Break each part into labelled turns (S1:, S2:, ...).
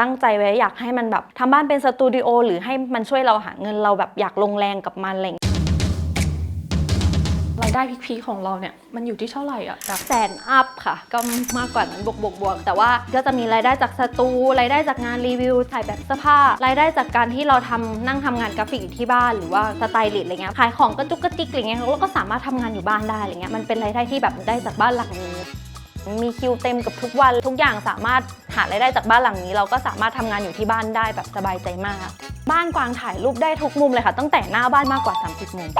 S1: ตั้งใจไว้อยากให้มันแบบทำบ้านเป็นสตูดิโอหรือให้มันช่วยเราหาเงินเราแบบอยากลงแรงกับมันอะไรอย่างเงี้ย
S2: รายได้พีคๆของเราเนี่ยมันอยู่ที่เท่าไหร่อะแบบ
S1: แสนอัพค่ะ ก็มากกว่านั้นบวกบวกบวกแต่ว่าก็จะมีรายได้จากสตูรายได้จากงานรีวิวถ่ายแบบเสื้อผ้ารายได้จากการที่เราทำนั่งทำงานกราฟิกอยู่ที่บ้านหรือว่าสไตลิสต์อะไรเงี้ยขายของก็จุกกระจิกอะไรเงี้ยเราก็สามารถทำงานอยู่บ้านได้อะไรเงี้ยมันเป็นรายได้ที่แบบได้จากบ้านหลังนี้ มีคิวเต็มกับทุกวันทุกอย่างสามารถ หารายได้จากบ้านหลังนี้ เราก็สามารถทำงานอยู่ที่บ้านได้แบบสบายใจมาก บ้านกวางถ่ายรูปได้ทุกมุมเลยค่ะ ตั้งแต่หน้าบ้านมากกว่า 30 มุม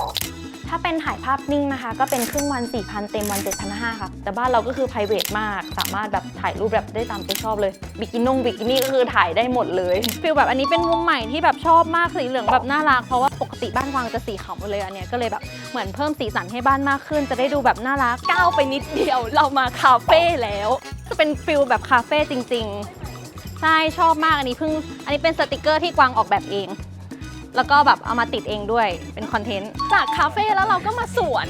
S1: ถ้าเป็นถ่ายภาพนิ่งนะคะ ก็เป็นครึ่งวัน 4,000 เต็มวัน 7,500ค่ะ แต่บ้านเราก็คือ p r i v a t มาก สามารถแบบถ่ายรูปแบบได้ตามใจชอบเลย บิกินงบิกินี่ก็คือถ่ายได้หมดเลยฟิลแบบอันนี้เป็นมุมใหม่ที่แบบชอบมากสีเหลืองแบบน่ารักเพราะว่าป ติบ้านกวางจะสีขาวหมดเลยอันเนี้ยก็เลยแบบเหมือนเพิ่มสีสันให้บ้านมากขึ้น จะได้ดูแบบน่ารักก้าวไปนิดเดียว เรามาคาเฟ่แล้ว จะเป็นฟิลแบบคาเฟ่จริง ๆ ใช่ชอบมากอันนี้เพิ่งอันนี้เป็นสติกเกอร์ที่กวางออกแบบเอง แล้วก็แบบเอามาติดเองด้วยเป็นคอนเทนต์
S2: จากคาเฟ่แล้วเราก็มาสวน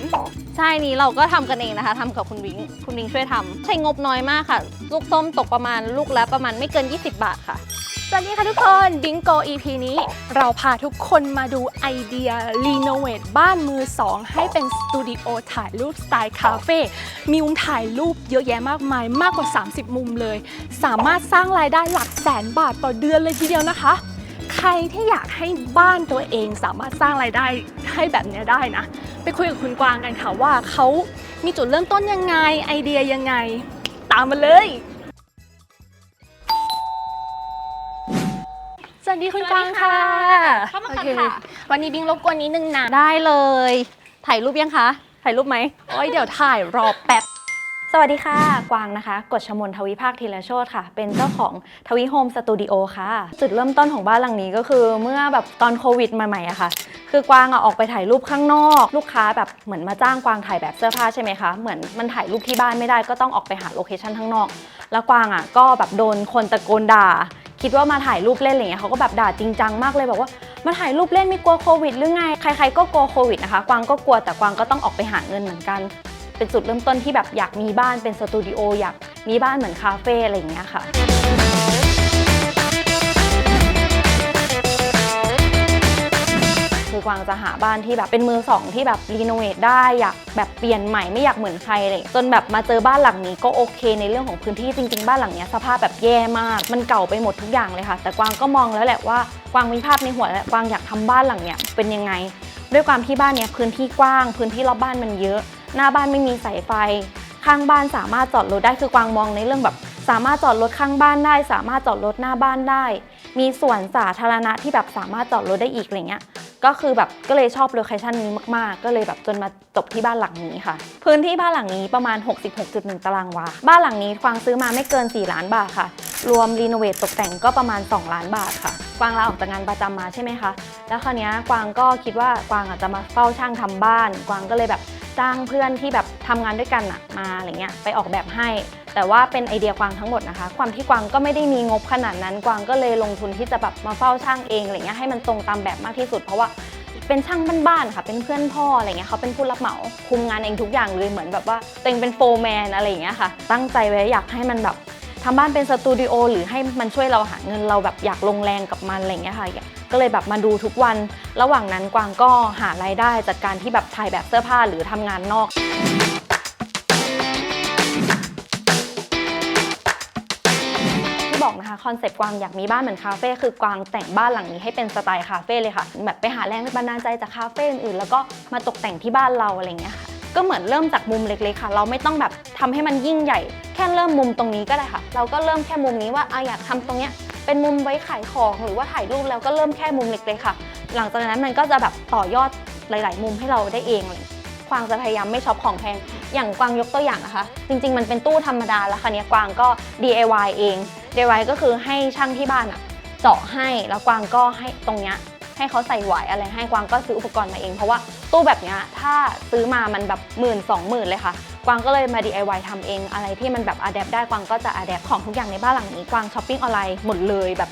S1: ใช่นี้เราก็ทำกันเองนะคะทำกับคุณวิงคุณวิงช่วยทำใช้งบน้อยมากค่ะ ลูกส้มตกประมาณลูกละประมาณไม่เกิน 20 บาทค่ะ
S2: สวัสดีค่ะทุกคนบิงโก EP นี้เราพาทุกคนมาดูไอเดียรีโนเวทบ้านมือสองให้เป็นสตูดิโอถ่ายรูปสไตล์คาเฟ่มีมุมถ่ายรูปเยอะแยะมากมายมากกว่า 30 มุมเลย สามารถสร้างรายได้หลักแสนบาทต่อเดือนเลยทีเดียวนะคะ ใครที่อยากให้บ้านตัวเองสามารถสร้างรายได้ให้แบบนี้ได้นะ ไปคุยกับคุณกวางกันค่ะว่าเขามีจุดเริ่มต้นยังไงไอเดียยังไง ตามมาเลย สวัสดีคุณกวางค่ะ
S1: เข้ามา
S2: โอ
S1: กัน
S2: เค
S1: ค่ะ
S2: วันนี้บิงรบกวนนิดนึงนะ
S1: ได้เลย ถ่ายรูปยังคะ ถ่ายรูปไหม
S2: โอ้ยเดี๋ยวถ่ายรอแป๊บ
S1: สวัสดีค่ะ กวางนะคะ กฎชมนทวิภาคธีรโชตค่ะ เป็นเจ้าของทวิโฮมสตูดิโอค่ะ จุดเริ่มต้นของบ้านหลังนี้ก็คือ เมื่อแบบตอนโควิดใหม่ๆอะค่ะ คือกวางอะออกไปถ่ายรูปข้างนอก ลูกค้าแบบเหมือนมาจ้างกวางถ่ายแบบเสื้อผ้าใช่ไหมคะ เหมือนมันถ่ายรูปที่บ้านไม่ได้ก็ต้องออกไปหาโลเคชั่นข้างนอก แล้วกวางอะก็แบบโดนคนตะโกนด่า คิดว่ามาถ่ายรูปเล่นอะไรเงี้ยเขาก็แบบด่าจริงจังมากเลยบอกว่ามาถ่ายรูปเล่นไม่กลัวโควิดหรือไงใครๆก็กลัวโควิดนะคะกวางก็กลัวแต่กวางก็ต้องออกไปหาเงินเหมือนกัน เป็นจุดเริ่มต้นที่แบบอยากมีบ้านเป็นสตูดิโออยากมีบ้านเหมือนคาเฟ่อะไรอย่างเงี้ยค่ะ คือกวางจะหาบ้านที่แบบเป็นมือสองที่แบบรีโนเวทได้อยากแบบเปลี่ยนใหม่ไม่อยากเหมือนใครเลยจนแบบมาเจอบ้านหลังนี้ก็โอเค ในเรื่องของพื้นที่จริงๆ บ้านหลังเนี้ยสภาพแบบแย่มาก มันเก่าไปหมดทุกอย่างเลยค่ะ แต่กวางก็มองแล้วแหละว่ากวางมีภาพในหัวแล้วกวางอยากทำบ้านหลังเนี้ยเป็นยังไง ด้วยความที่บ้านเนี้ยพื้นที่กว้าง พื้นที่รอบบ้านมันเยอะ หน้าบ้านไม่มีสายไฟ ข้างบ้านสามารถจอดรถได้คือกวางมองในเรื่องแบบสามารถจอดรถข้างบ้านได้ สามารถจอดรถหน้าบ้านได้ มีสวนสาธารณะที่แบบสามารถจอดรถได้อีกอะไรเงี้ย ก็คือแบบก็เลยชอบโลเคชันนี้มาก ๆ ก็เลยแบบจนมาจบที่บ้านหลังนี้ค่ะ พื้นที่บ้านหลังนี้ประมาณ 66.1 ตารางวา บ้านหลังนี้กวางซื้อมาไม่เกิน 4 ล้านบาทค่ะ รวมรีโนเวทตกแต่งก็ประมาณ 2 ล้านบาทค่ะกวางลาออกจากงานประจำมาใช่ไหมคะ แล้วคราวนี้กวางก็คิดว่ากวางอาจจะมาเฝ้าช่างทำบ้าน กวางก็เลยแบบ จ้างเพื่อนที่แบบทำงานด้วยกันอะมาอะไรเงี้ยไปออกแบบให้ แต่ว่าเป็นไอเดียกวางทั้งหมดนะคะ ความที่กวางก็ไม่ได้มีงบขนาดนั้น กวางก็เลยลงทุนที่จะแบบมาเฝ้าช่างเองอะไรเงี้ยให้มันตรงตามแบบมากที่สุด เพราะว่าเป็นช่างบ้านๆค่ะ เป็นเพื่อนพ่ออะไรเงี้ยเขาเป็นผู้รับเหมาคุมงานเองทุกอย่างเลยเหมือนแบบว่าตัวเองเป็นโฟร์แมนอะไรอย่างเงี้ยค่ะ ตั้งใจไว้อยากให้มันแบบทำบ้านเป็นสตูดิโอหรือให้มันช่วยเราหาเงินเราแบบอยากลงแรงกับมันอะไรเงี้ยค่ะ ก็เลยแบบมาดูทุกวัน ระหว่างนั้นกวางก็หารายได้จากการที่แบบถ่ายแบบเสื้อผ้าหรือทำงานนอกบอกนะคะคอนเซปต์กวางอยากมีบ้านเหมือนคาเฟ่คือกวางแต่งบ้านหลังนี้ให้เป็นสไตล์คาเฟ่เลยค่ะแบบไปหาแรงบันดาลใจจากคาเฟ่อื่นๆแล้วก็มาตกแต่งที่บ้านเราอะไรเงี้ยค่ะก็เหมือนเริ่มจากมุมเล็กๆค่ะ เราไม่ต้องแบบทำให้มันยิ่งใหญ่ แค่เริ่มมุมตรงนี้ก็ได้ค่ะ เราก็เริ่มแค่มุมนี้ว่าออยากทำตรงเนี้ย เป็นมุมไว้ขายของหรือว่าถ่ายรูปแล้วก็เริ่มแค่มุมเล็กๆค่ะ หลังจากนั้นมันก็จะแบบต่อยอดหลาย ๆ มุมให้เราได้เองเลยกวางจะพยายามไม่ช็อปของแพง อย่างกวางยกตัวอย่างนะคะ จริง ๆ มันเป็นตู้ธรรมดาแล้วค่ะเนี้ยกวางก็ DIY เอง DIY ก็คือให้ช่างที่บ้านอะเจาะให้แล้วกวางก็ให้ตรงเนี้ยให้เขาใส่หวายอะไรให้กวางก็ซื้ออุปกรณ์มาเองเพราะว่าตู้แบบเนี้ยถ้าซื้อมามันแบบหมื่นสองหมื่นเลยค่ะ กวางก็เลยมา DIY ทำเอง อะไรที่มันแบบอัดแอปได้กวางก็จะอัดแอปของทุกอย่างในบ้านหลังนี้กวางช้อปปิ้งออนไลน์หมดเลยแบบ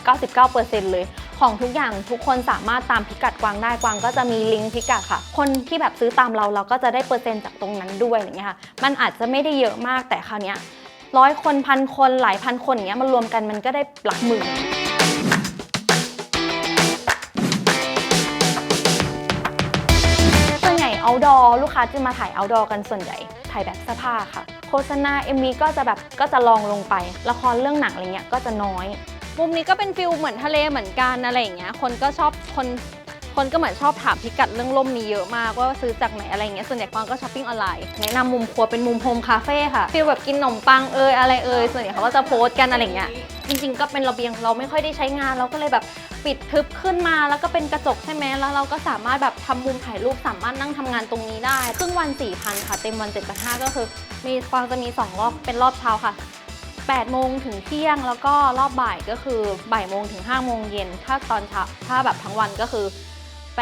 S1: 99%เลย ของทุกอย่างทุกคนสามารถตามพิกัดกวางได้กวางก็จะมีลิงก์พิกัดค่ะ คนที่แบบซื้อตามเราเราก็จะได้เปอร์เซ็นต์จากตรงนั้นด้วยอย่างเงี้ยค่ะมันอาจจะไม่ได้เยอะมากแต่คราวเนี้ยร้อยคนพันคนหลายพันคนอย่างเงี้ยมันรวมกันมันก็ได้หลักหมื่นส่วนใหญ่ outdoor ลูกค้าจะมาถ่าย outdoor กันส่วนใหญ่ ถ่ายแบบเสื้อผ้าค่ะ โฆษณา MV ก็จะแบบก็จะลองลงไป ละครเรื่องหนังอะไรเงี้ยก็จะน้อย
S3: มุมนี้ก็เป็นฟิลเหมือนทะเลเหมือนกันอะไรอย่างเงี้ย คนก็ชอบคนคนก็เหมือนชอบถามพิกัดเรื่องล่มนี้เยอะมากว่าซื้อจากไหนอะไรเงี้ย ส่วนใหญ่กวางก็ช้อปปิ้งออนไลน์
S1: แนะนำมุมครัวเป็นมุมโฮมคาเฟ่ค่ะฟีลแบบกินขนมปังเอยอะไรเอยส่วนใหญ่เขาก็จะโพสต์กันอะไรเงี้ย จริงๆ ก็เป็นระเบียงเราไม่ค่อยได้ใช้งานเราก็เลยแบบปิดทึบขึ้นมาแล้วก็เป็นกระจกใช่ไหมแล้วเราก็สามารถแบบทำมุมถ่ายรูปสามารถนั่งทำงานตรงนี้ได้ ครึ่งวัน 4,000 ค่ะ เต็มวัน 7,500 ก็คือมีกวางจะมี 2 รอบเป็นรอบเช้าค่ะ 8 โมงถึงเที่ยงแล้วก็รอบบ่ายก็คือบ่ายโมงถึง5โมงเย็นถ้าตอนเช้าถ้าแบบทั้งวันก็คือ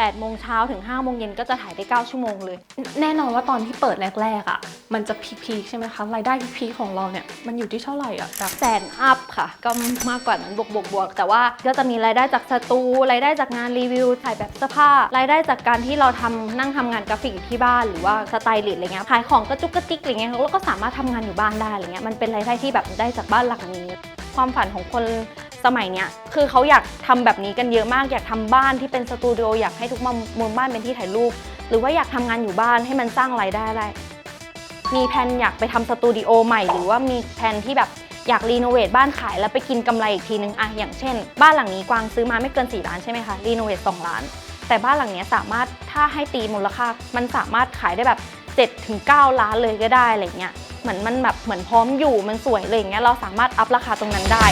S1: 8โมงเช้าถึง5โมงเย็นก็จะถ่ายได้ 9 ชั่วโมงเลย
S2: แน่นอนว่าตอนที่เปิดแรกๆอะ มันจะพีคๆใช่ไหมคะ รายได้พีคๆของเราเนี่ย มันอยู่ที่เท่าไหร่อะจาก
S1: แสนอัพค่ะ ก็มากกว่านั้นบวกบวกบวกแต่ว่าก็จะมีรายได้จากสตูรายได้จากงานรีวิวถ่ายแบบเสื้อผ้ารายได้จากการที่เราทำนั่งทำงานกราฟิกอยู่ที่บ้าน หรือว่าสไตลิสต์อะไรเงี้ยขายของก็จุกกระติกอะไรเงี้ยแล้วก็สามารถทำงานอยู่บ้านได้อะไรเงี้ยมันเป็นรายได้ที่แบบได้จากบ้านหลังนี้ ความฝันของคน สมัยเนี้ยคือเขาอยากทำแบบนี้กันเยอะมาก อยากทำบ้านที่เป็นสตูดิโออยากให้ทุกมุมบ้านเป็นที่ถ่ายรูป หรือว่าอยากทำงานอยู่บ้านให้มันสร้างรายได้ได้ มีแผนอยากไปทำสตูดิโอใหม่ หรือว่ามีแผนที่แบบอยากรีโนเวทบ้านขายแล้วไปกินกำไรอีกทีนึงอะอย่างเช่น บ้านหลังนี้กวางซื้อมาไม่เกิน 4 ล้านใช่ไหมคะรีโนเวท2ล้าน แต่บ้านหลังเนี้ยสามารถถ้าให้ตีมูลค่ามันสามารถขายได้แบบ7ถึง9ล้านเลยก็ได้อะไรเงี้ยเหมือนมันแบบเหมือนพร้อมอยู่มันสวยเลยอย่างเงี้ยเราสามารถอัพราคาตรงนั้นได้